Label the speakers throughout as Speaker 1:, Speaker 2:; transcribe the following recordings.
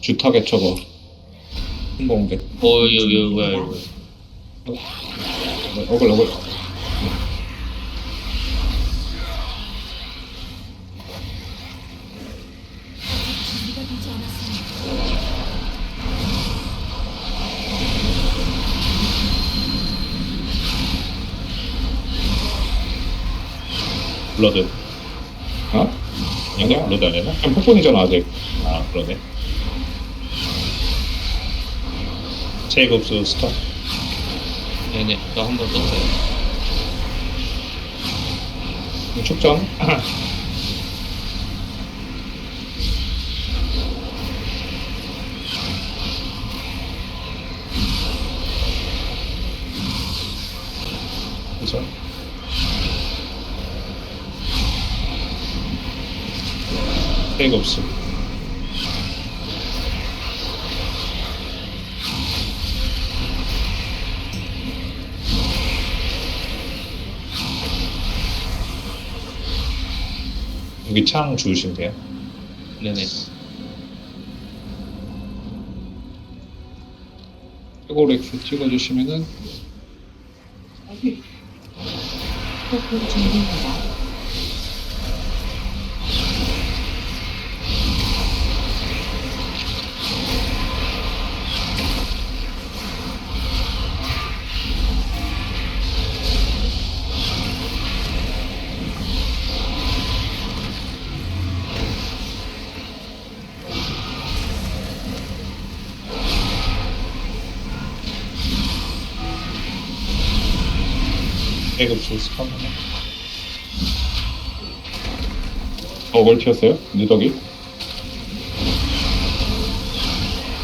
Speaker 1: 주타겟 저거. 홍보공개
Speaker 2: 어 여기 여기 뭐야 이거
Speaker 1: 어글 어글.
Speaker 2: 블러드.
Speaker 1: 어?
Speaker 2: 아니야? 블러드?
Speaker 1: 그냥 폭풍이잖아 아직.
Speaker 2: 아 그러네 체이급수 스타
Speaker 3: 네네 저한번 썼어요.
Speaker 1: 축전
Speaker 2: 그죠? 체이급 여기 창 주우시면 돼요.
Speaker 3: 네네.
Speaker 1: 최고렉스 찍어주시면은.
Speaker 4: 폭풍 준비입 니다.
Speaker 2: 체이급수 스타
Speaker 1: 어글 튀었어요? 누더기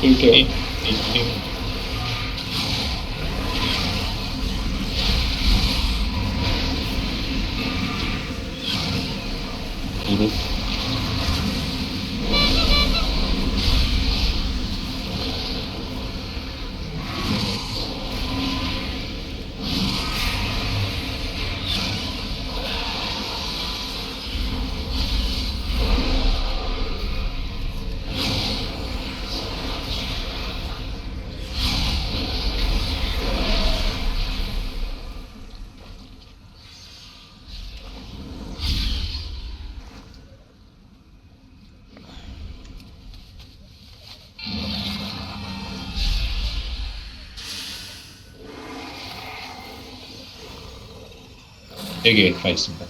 Speaker 1: 끌게요
Speaker 2: 이, 이, 이, 4개가 있습니다.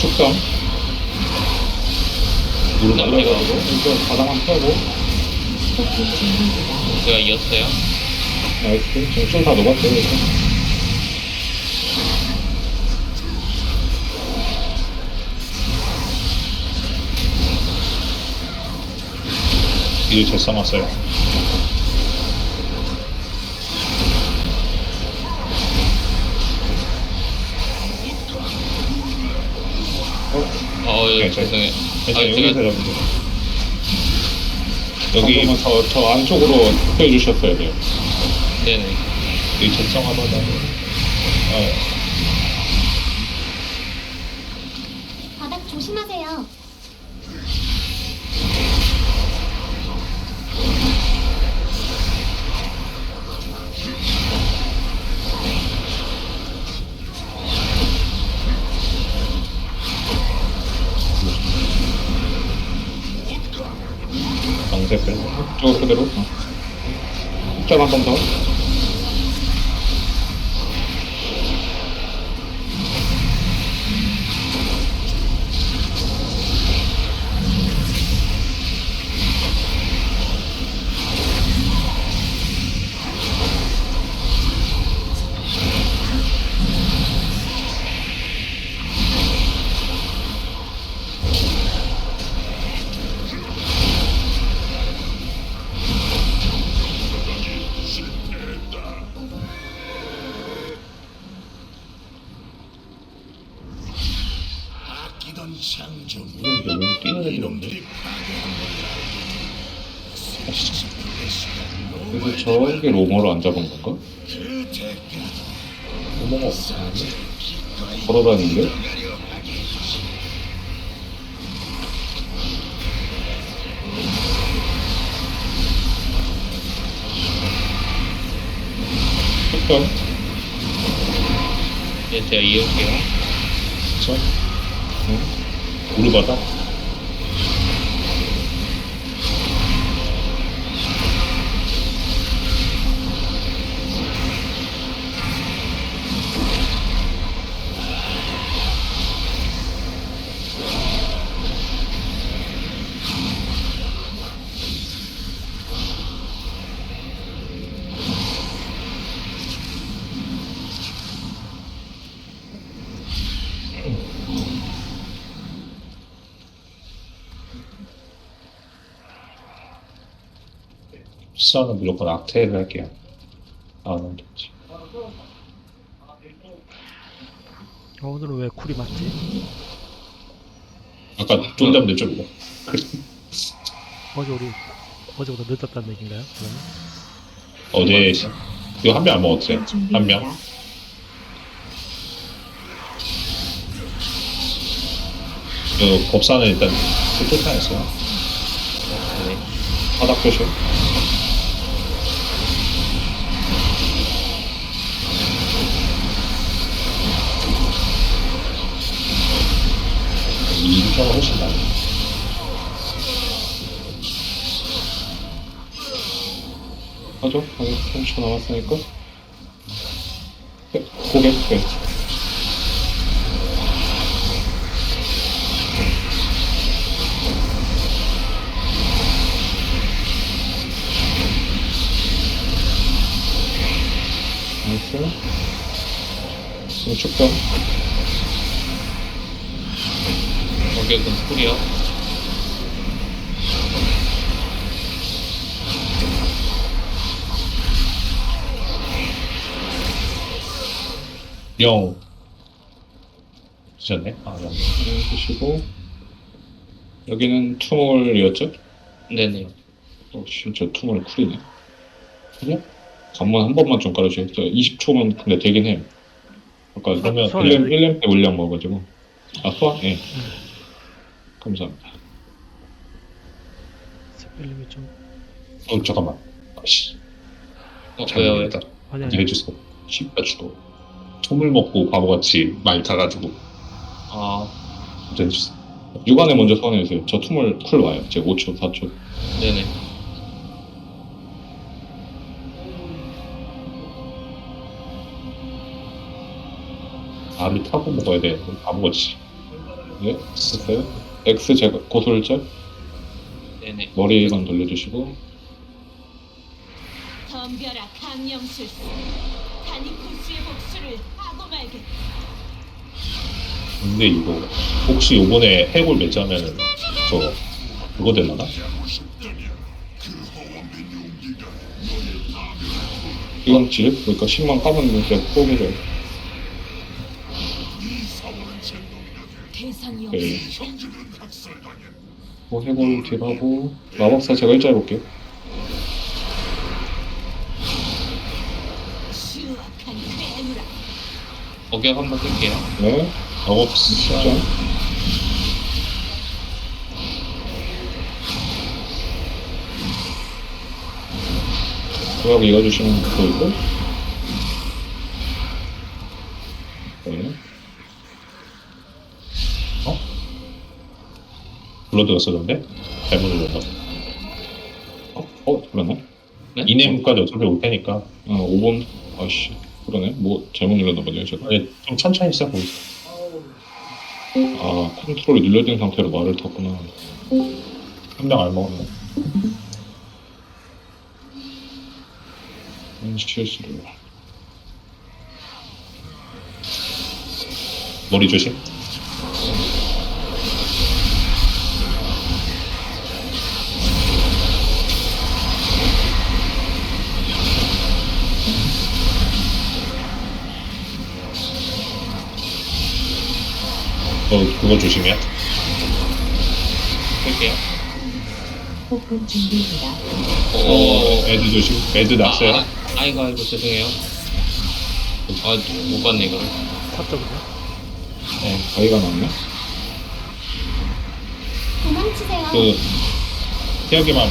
Speaker 1: 축성 무릎 날라가고
Speaker 3: 네, 네.
Speaker 1: 이거 바닥만 펴고.
Speaker 3: 제가 이었어요.
Speaker 1: 네, 나이스 지금 다 녹았어요 이거
Speaker 2: 제 써놨어요.
Speaker 3: 어
Speaker 2: 네,
Speaker 3: 예,
Speaker 2: 저-
Speaker 3: 죄송해요.
Speaker 2: 일단
Speaker 3: 아,
Speaker 2: 여기서
Speaker 3: 제가
Speaker 2: 여러분들
Speaker 1: 여기.
Speaker 2: 여기
Speaker 1: 저, 저 안쪽으로 펴주셨어야 돼요.
Speaker 3: 네네.
Speaker 2: 이 적성하다가 어,
Speaker 1: 로머로 안 잡은 건가?
Speaker 2: 어머가 없었는데?
Speaker 1: 걸어다니는데?
Speaker 2: 특별?
Speaker 3: 네, 제가 이을게요.
Speaker 2: 저? 응? 우르바다? 수사는 무조건 악태를 할게요. 아, 너무 좋지.
Speaker 5: 어, 오늘은 왜 쿨이 맞지?
Speaker 2: 아까 좀 전에 좀 이거.
Speaker 5: 어제 우리 어제보다 늦었다는 얘기인가요? 그러면?
Speaker 2: 어제 이거 한 명 안 먹었어요. 한 명. 그 법사는 일단 쫓아냈어요.
Speaker 3: 네.
Speaker 2: 바닥 조심. 훨씬 나아.
Speaker 1: 하죠? 한 30초 남았으니까. 네, 고개, 네. 나이스. 지금 축 전.
Speaker 3: 공격은 쿨이요.
Speaker 2: 영. 주셨네? 아, 영.
Speaker 1: 해주시고. 여기는 투몰이었죠?
Speaker 3: 네네.
Speaker 1: 어, 진짜 투몰 쿨이네. 그래? 관문 한 번만 좀 깔아주세요. 20초면 근데 되긴 해요. 아까
Speaker 2: 그러면
Speaker 5: 수학
Speaker 1: 1년, 1년 때 물량 먹어가지고. 아, 수학? 예. 감사합니다.
Speaker 5: 스펠링이 좀
Speaker 2: 어, 잠깐만. 아씨.
Speaker 3: 어,
Speaker 2: 잘
Speaker 3: 왜요, 왜요?
Speaker 2: 모르겠다.
Speaker 5: 아니 아니
Speaker 2: 해주세요. 쉽다 주도. 톰을 먹고 바보같이 많이 타가지고
Speaker 3: 아,
Speaker 2: 해주세요.
Speaker 1: 육안에 먼저 소환해주세요. 저 투몰 쿨 와요. 제가 5초, 4초.
Speaker 3: 네네.
Speaker 2: 알을 타고 먹어야 돼. 바보같이.
Speaker 1: 네, 됐어요. X 제가 고술절
Speaker 3: 네네.
Speaker 1: 머리만 돌려주시고
Speaker 6: 덤벼라 강령술사 다니쿠스의 복수를 하고 말겠다
Speaker 2: 근데 이거 혹시 요번에 해골 매자면은 저 그거 되려나?
Speaker 1: 이건 질 그러니까 10만 까면 제가 포기를
Speaker 6: 대상이
Speaker 1: 네.
Speaker 6: 없어
Speaker 1: 뭐 해골 딜하고 마법사 제가 일자 해볼게요.
Speaker 3: 공격 한번 쓸게요.
Speaker 1: 네, 시점. 구하고 이어주시면 보이고 네.
Speaker 2: 어? 블러드가 써졌는데? 잘못 눌렀다.
Speaker 1: 어? 어? 그러네?
Speaker 3: 네?
Speaker 2: 이네임까지 어차피 올 테니까
Speaker 1: 아 5번 아씨 그러네 뭐 잘못 눌렀나 보네요 제가
Speaker 2: 아니, 좀 천천히 시작하고 있어.
Speaker 1: 아 컨트롤이 눌려진 상태로 말을 탔구나
Speaker 2: 한명안 먹었네.
Speaker 1: 음,
Speaker 2: 머리 조심. 그거 조심해.
Speaker 3: 쓸게요.
Speaker 4: 폭풍 준비입니다.
Speaker 2: 어, 애드 조심. 애드 났어요.
Speaker 3: 아, 아, 아이고 아이고 죄송해요. 아 못 봤네 이거.
Speaker 5: 그냥?
Speaker 1: 어, 바위가 나왔네.
Speaker 4: 도망치세요.
Speaker 2: 그, 피하기만.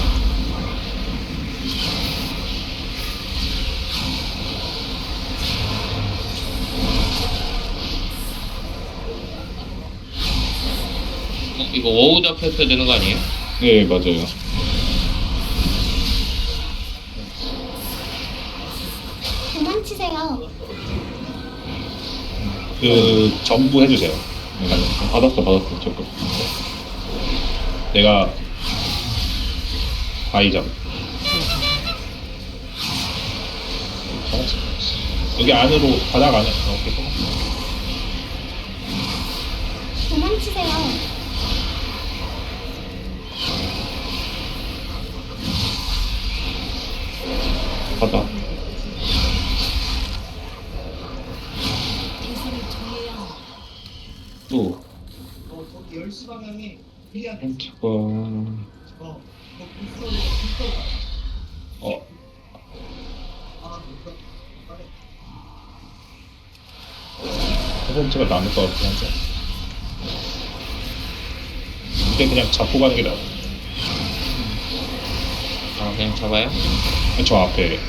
Speaker 3: 어, 이거 워우 잡혔어야 되는 거 아니에요?
Speaker 1: 네, 맞아요.
Speaker 4: 도망치세요.
Speaker 2: 그, 전부 해주세요.
Speaker 1: 네, 받았어, 받았어, 조금.
Speaker 2: 내가, 바이잡. 여기 안으로, 바닥 안에. 어, 오케이, 고마워.
Speaker 4: 도망치세요.
Speaker 6: 한다.
Speaker 1: 또. 펜트가.
Speaker 2: 어. 세 번째가 남을 것 같긴 한데. 이때 그냥 잡고 가는 게 나아.
Speaker 3: 아 그냥 잡아요?
Speaker 2: 저 앞에. 네.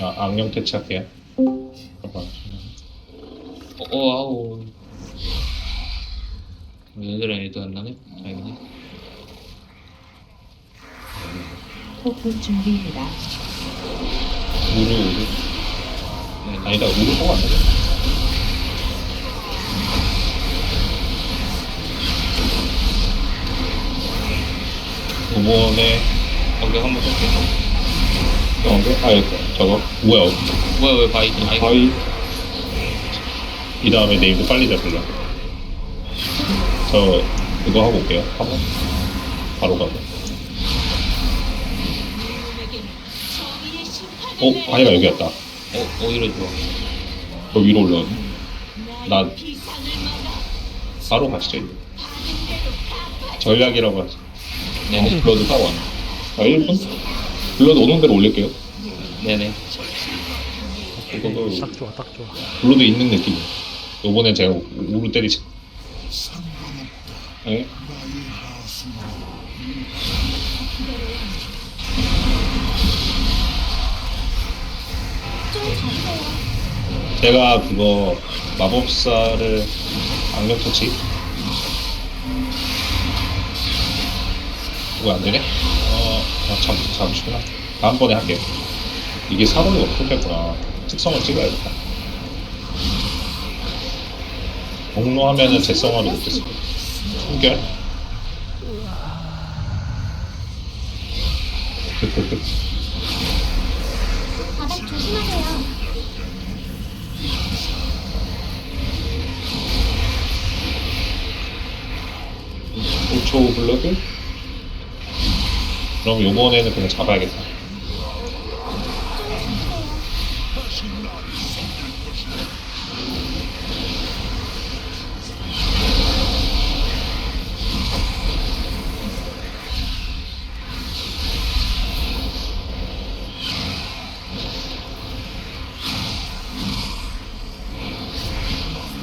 Speaker 2: 아, 악령 퇴치할게요. 잠깐만.
Speaker 3: 어, 어 아우. 얘들은 애도 안 나네. 다행이네.
Speaker 4: 폭풍 준비입니다.
Speaker 2: 우르, 우르.
Speaker 3: 네, 네.
Speaker 2: 아니다, 우르 통안 되네. 이번에,
Speaker 3: 공격 한번 쓸게요.
Speaker 1: 어, 아, 이거, 저거.
Speaker 2: 뭐야,
Speaker 3: 뭐야 왜 바이? 아이고.
Speaker 1: 바위.
Speaker 2: 이 다음에 네임드 빨리 잡으려. 저 그거 하고 올게요. 한번 바로 가고. 어,
Speaker 6: 내려.
Speaker 2: 바위가 여기였다.
Speaker 3: 어 오히려 좋아.
Speaker 1: 저 위로
Speaker 6: 비상을 막아.
Speaker 2: 바로 가시죠. 이거. 전략이라고 하지.
Speaker 3: 네네.
Speaker 1: 블러드 따고 왔네. 아, 1분? 블러드 오는 대로 올릴게요.
Speaker 3: 네네.
Speaker 2: 그거
Speaker 5: 딱 좋아 딱 좋아.
Speaker 2: 블루도 있는 느낌. 요번에 제가 우르 때리지.
Speaker 1: 네.
Speaker 2: 제가 그거 마법사를 악력 터치. 그거 안 되네? 어, 아, 잠, 잠시구나. 다음번에 할게요. 이게 사람이 어떻겠구나. 특성을 찍어야겠다. 공로하면은 재성화를 못했어. 숨결?
Speaker 4: 바닥 조심하세요.
Speaker 1: 5초 블러드?
Speaker 2: 그럼 요번에는 그냥 잡아야겠다.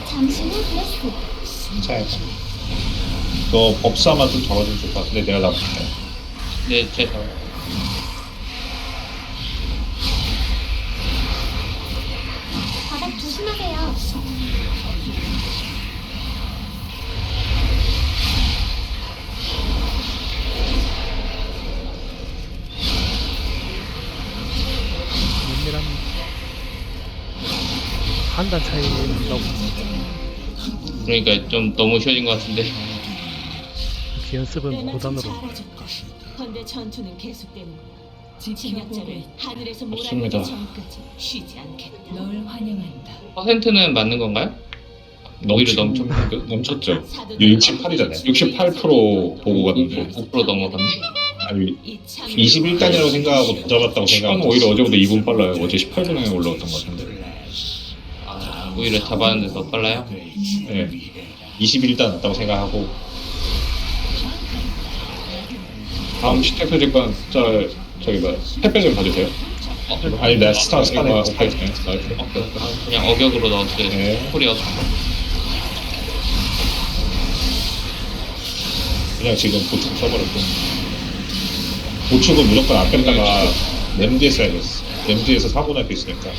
Speaker 4: 잠시 후 블레스트.
Speaker 2: 진짜야겠다. 너 법사만 좀 잡아주면 좋을 것 같은데 내가 잡을게.
Speaker 3: 네 제가.
Speaker 4: 바닥 조심하세요.
Speaker 5: 면밀한 한단 차이 난다고
Speaker 3: 그러니까 좀 너무 쉬워진 것 같은데.
Speaker 5: 연습은 고단으로.
Speaker 6: 헌데 전투는 계속되는 하늘에서
Speaker 1: 맞습니다.
Speaker 6: 몰아내기 전까지 쉬지 않겠다. 널 환영한다.
Speaker 3: 퍼센트는 맞는 건가요? 오히려 넘쳤는데?
Speaker 1: 넘쳤죠.
Speaker 6: 사도
Speaker 2: 68이잖아요.
Speaker 1: 68% 보고 갔는데
Speaker 3: 5% 넘어갔네.
Speaker 2: 아니
Speaker 6: 이 참-
Speaker 2: 21단이라고 생각하고 더 잡았다고 생각하고
Speaker 1: 오히려 어제보다 2분 빨라요. 어제 18분에 올라왔던 것 같은데.
Speaker 3: 아, 오히려 잡았는데 더 빨라요?
Speaker 2: 네. 21단 났다고 생각하고
Speaker 1: 다음 시택 소집관 짤 저기 뭐 햇볕 좀 봐주세요.
Speaker 2: 아니 내가 스타 스타네
Speaker 1: 아,
Speaker 2: 스타
Speaker 1: 오케이. 네.
Speaker 3: 어, 그냥 어격으로 넣었어요.
Speaker 2: 네.
Speaker 3: 콜이었어.
Speaker 2: 그냥 지금 보충 써버렸고 보충은 무조건 안 뺐다가 램드에 써야겠어 램드에서 사고 날 수 있으니까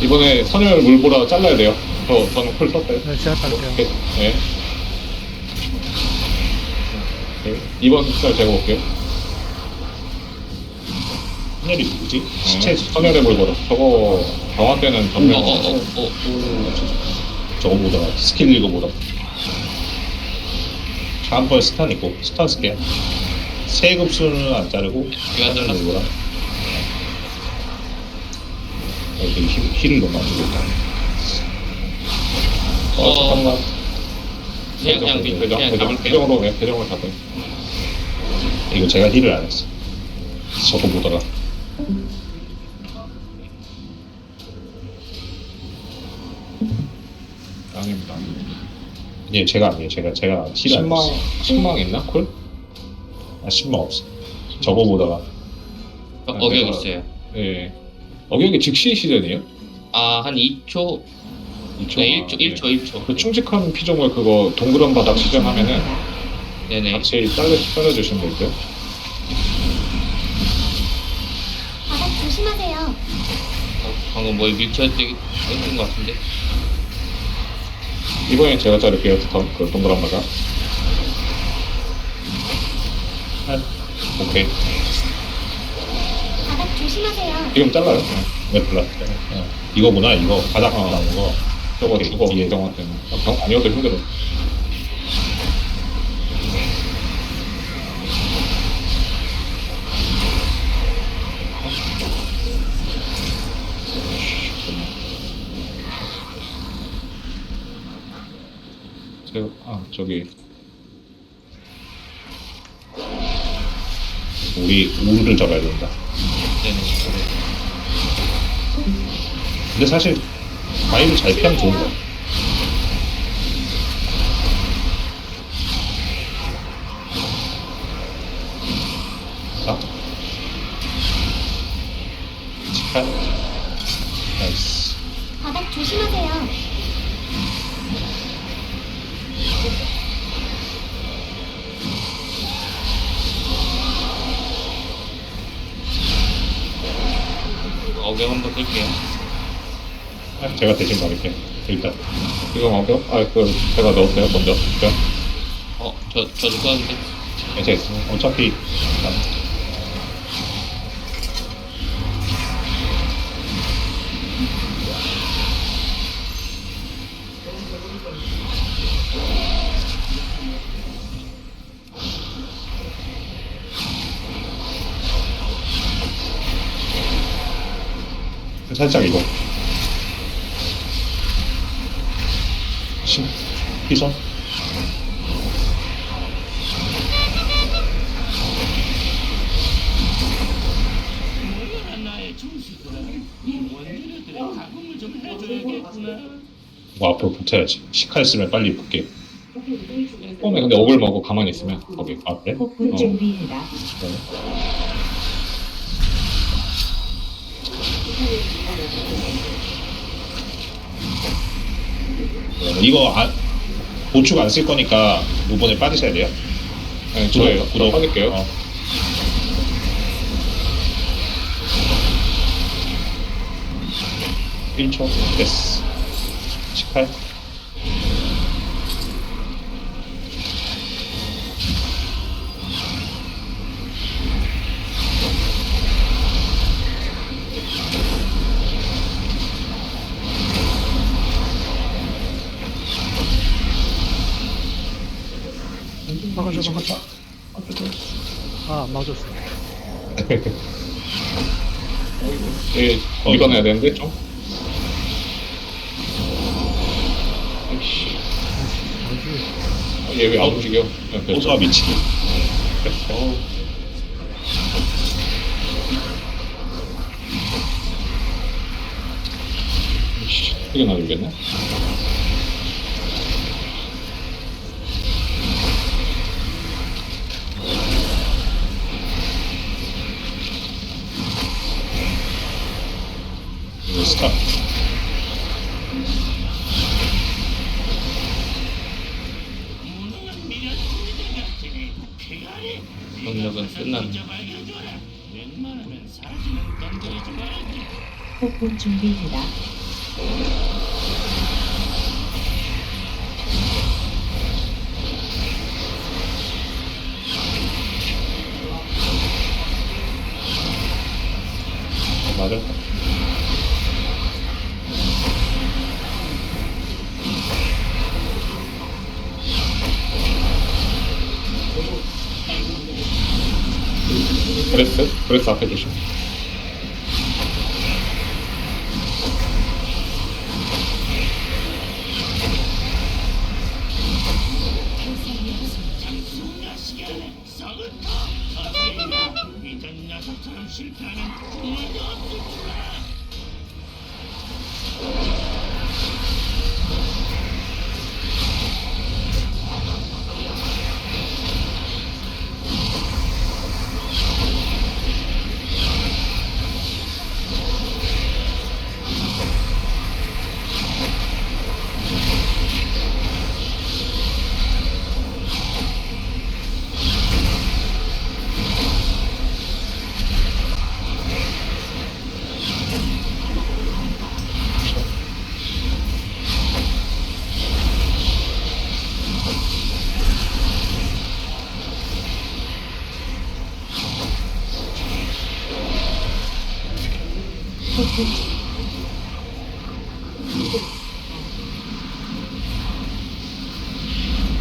Speaker 1: 이번에 선열 물보라 잘라야 돼요. 저 저는 쿨 썼어요.
Speaker 5: 네, 제가 딸게요.
Speaker 1: 오케이. 네. 오케이. 이번 짤 제가 볼게요.
Speaker 2: 하늘이 누구지?
Speaker 1: 시체
Speaker 2: 시체
Speaker 1: 선열의 물보라. 저거 정화 때는
Speaker 3: 어,
Speaker 1: 전면.
Speaker 3: 어, 어, 어.
Speaker 2: 저거 보다가 스킬 읽어 보다 다음번에 스탄 있고 스탄 쓸게요 세급수는 안 자르고
Speaker 3: 이거 잘랐어.
Speaker 2: 이거랑 힐을 너무 안 주고 있다
Speaker 1: 어, 잠깐만.
Speaker 3: 그냥, 그냥, 밑-
Speaker 1: 배정,
Speaker 3: 그냥 잡을게요.
Speaker 1: 배정으로, 네, 배정을 잡아요.
Speaker 2: 이거 제가 힐을 안 했어 저거 보다가
Speaker 1: 아닙니다.
Speaker 2: 예 제가 아니에요 제가 제가 힐을 안
Speaker 1: 신망,
Speaker 2: 했어
Speaker 1: 신망 있나? 콜?
Speaker 2: 아 10만 없어 저거 보다가
Speaker 3: 어, 어격 있어요.
Speaker 1: 예. 어격이 즉시 시전이에요?
Speaker 3: 아, 한 2초? 네, 1초, 1초, 1초.
Speaker 1: 그 충직한 피조물 그거 동그란 바닥 시전하면은
Speaker 3: 네네.
Speaker 1: 같이 잘라, 잘라주시면 되죠.
Speaker 4: 바닥 조심하세요.
Speaker 3: 어, 방금 뭘 밀쳐뜨기 했던 것 같은데?
Speaker 1: 이번엔 제가 자를게요. 더, 그 동그란 바닥.
Speaker 2: 오케이
Speaker 4: 바닥 조심하세요.
Speaker 1: 지금 잘라요.
Speaker 2: 왜 불렀어 이거구나 이거 바닥
Speaker 1: 어.
Speaker 2: 나온 거
Speaker 1: 저거 죽어. 때는. 경 아니어도 힘들어. 제가, 아, 저기.
Speaker 2: 우리 우르를 잡아야 된다
Speaker 3: 네네.
Speaker 2: 근데 사실 바위를 잘 피하면 좋은 거야 대신 받을게요 일단
Speaker 1: 지금 어격? 아, 그, 제가 넣었어요. 먼저. 자,
Speaker 3: 어, 저, 저도 썼는데.
Speaker 2: 괜찮았어 어차피 살짝 이거 심 피선 뭐 앞으로 붙어야지 시칼 쓰면 빨리 붙게
Speaker 1: 처음에 근데 억을 먹고 가만히 있으면 거기.
Speaker 2: 아 그래?
Speaker 1: 어.
Speaker 7: 준비해라.
Speaker 2: 그러면 이거 안, 보충 안쓸 거니까 이번에 빠지셔야 돼요
Speaker 1: 네, 저예요.
Speaker 2: 구독,
Speaker 1: 구독. 빠질게요.
Speaker 2: 어. 일초 됐어 18
Speaker 5: 막아줘, 막아줘. 아, 안 막아줬어.
Speaker 1: 얘 밀어내야 되는데 좀. 얘왜안 움직여? 그냥.
Speaker 2: 호수아 미치기.
Speaker 1: 어우. 씨, 이게 나주겠네?
Speaker 2: 스탑.
Speaker 3: 능력은 끝난.
Speaker 7: 폭풍.
Speaker 2: 맞았다.
Speaker 7: competition.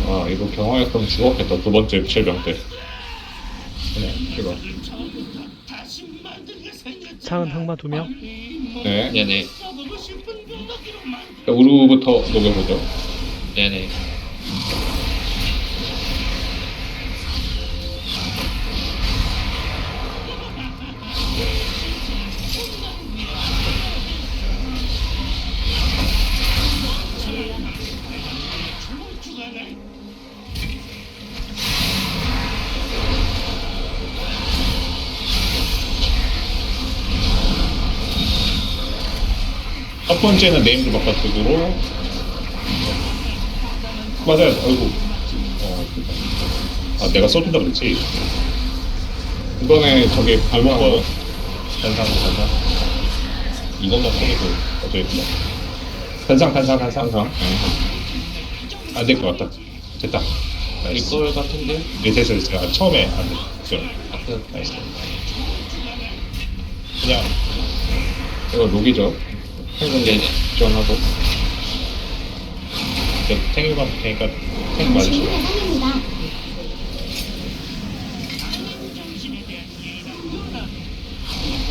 Speaker 1: 아, 이거 경화했으면 죽었겠다. 두 번째 실병 때. 그냥, 이거.
Speaker 5: 창은 흑마 두 명.
Speaker 1: 네.
Speaker 3: 네네.
Speaker 1: 자, 우루부터 녹여보죠.
Speaker 3: 네네.
Speaker 2: 첫 번째는 네임드 바깥으로 맞아요. 아이고. 어, 아 내가 써준다 그랬지.
Speaker 1: 이번에 저기 발목
Speaker 2: 뭐 단상 단상. 이것만 어떻게 된다. 단상 단상 단상.
Speaker 1: 항상.
Speaker 2: 안될 것 같다. 됐다. 나이스.
Speaker 3: 이걸 같은데?
Speaker 2: 네 됐어 됐어. 아, 처음에 안 돼. 됐어.
Speaker 3: 아까
Speaker 2: 나이스. 그냥
Speaker 1: 이거 녹이죠.
Speaker 3: 네네.
Speaker 1: 지원하고.
Speaker 2: 탱일만 테니까 탱 맞으시고.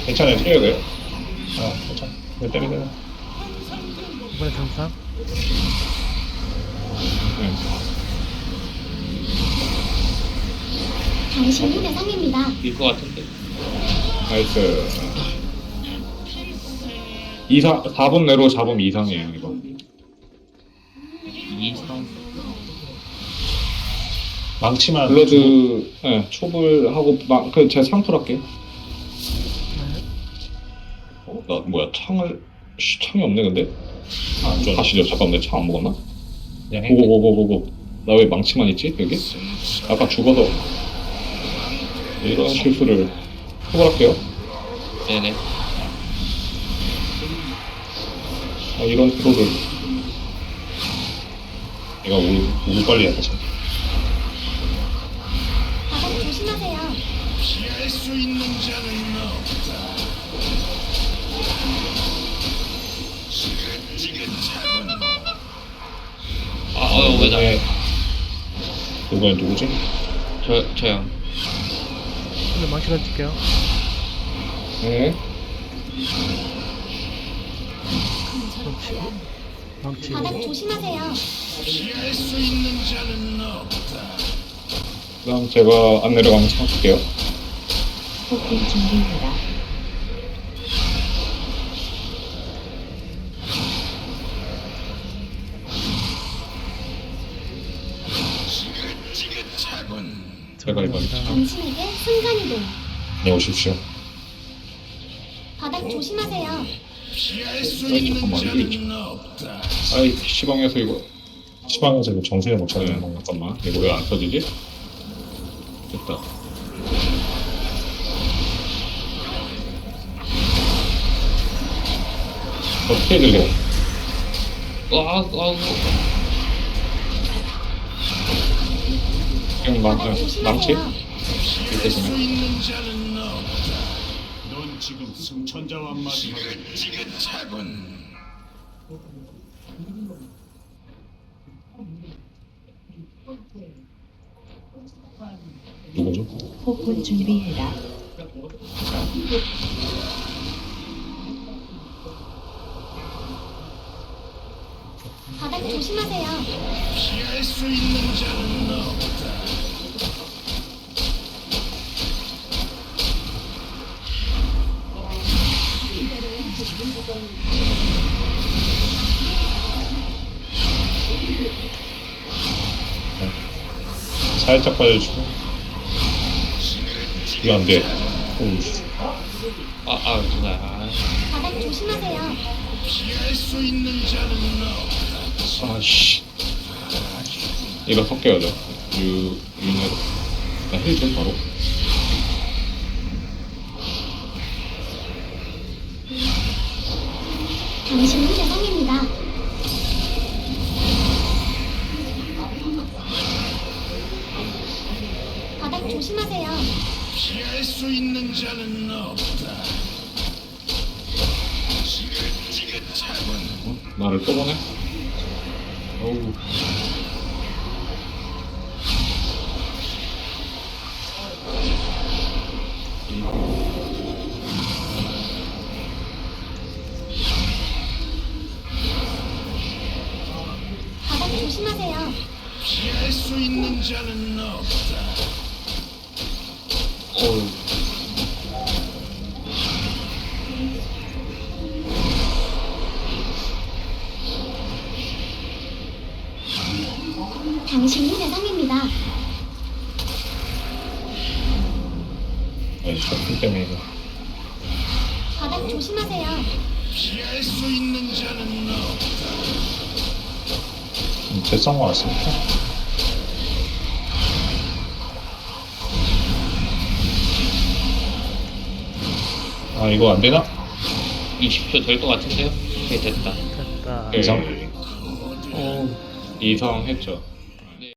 Speaker 2: 괜찮아요. 돼요. 아 괜찮아. 왜 때리요
Speaker 5: 이번에 정상.
Speaker 1: 네.
Speaker 4: 당신이 대상입니다.
Speaker 3: 일것 같은데.
Speaker 1: 나이스. 2사, 4분 내로 잡으면 이상이에요, 이거.
Speaker 3: 이상.
Speaker 2: 망치만
Speaker 1: 블러드, 예, 초불하고, 막, 그, 제가 상풀 할게요. 어, 나, 뭐야, 창을, 씨, 창이 없네, 근데?
Speaker 2: 아, 안 좋아.
Speaker 1: 가시죠. 잠깐만, 창안 먹었나?
Speaker 2: 그냥 해.
Speaker 1: 고고고고고고. 나 왜 망치만 있지, 여기? 아까 죽어서. 이런 실수를 초벌할게요.
Speaker 3: 네네.
Speaker 1: 아, 이런 프로를.
Speaker 2: 내가 오늘 오늘 빨리 해야 돼.
Speaker 4: 바닥 조심하세요.
Speaker 3: 아, 어, 왜 나?
Speaker 2: 이번엔 누구지?
Speaker 3: 저, 저요.
Speaker 5: 오늘 망치 던질게요.
Speaker 1: 네.
Speaker 5: 망치. 망치.
Speaker 4: 바닥 조심하세요.
Speaker 1: 그다음 제가 안 내려가면 참을게요.
Speaker 7: 폭풍 준비입니다.
Speaker 1: 제가 이번
Speaker 4: 당신에게 순간이동.
Speaker 1: 네 오십시오.
Speaker 4: 바닥 조심하세요.
Speaker 1: 잠깐만 이게. 아이 시방에서 이거 시방에서 이거 정신을 못 차리는 거 잠깐만 이거 왜 안 터지지? 됐다. 어떻게 들려?
Speaker 3: 와, 와,
Speaker 1: 그냥 아, 망치?
Speaker 4: 조심하세요.
Speaker 1: 이렇게 되네.
Speaker 8: 지금 승천자와 마주하고 지긋지긋하군.
Speaker 1: 누구죠?
Speaker 7: 폭풍 준비해라.
Speaker 4: 바닥 조심하세요.
Speaker 8: 피할 수 있는 자는 없다.
Speaker 1: 살짝 빠져주고 이거 안 돼. 오우, 씨.
Speaker 3: 아, 아, 누나. 아,
Speaker 4: 바닥 조심하세요.
Speaker 1: 아씨. 이거 섞여야죠. 유, 유네. 나힐좀 바로.
Speaker 4: 당신은 대상입니다. 바닥 조심하세요.
Speaker 8: 피할 수 있는 자는 없다. 지긋지긋하군.
Speaker 1: 나를 또 보네? 어우.
Speaker 4: 조심하세요.
Speaker 8: 피할 수 있는 자는 없다.
Speaker 4: 당신이 대상입니다.
Speaker 1: 아니, 저품 때문에 이거. 음, 재성 왔습니다. 아, 이거 안 되나?
Speaker 3: 20초 될 것 같은데요? 네, 됐다.
Speaker 5: 됐다.
Speaker 1: 이상. 어, 이상 했죠.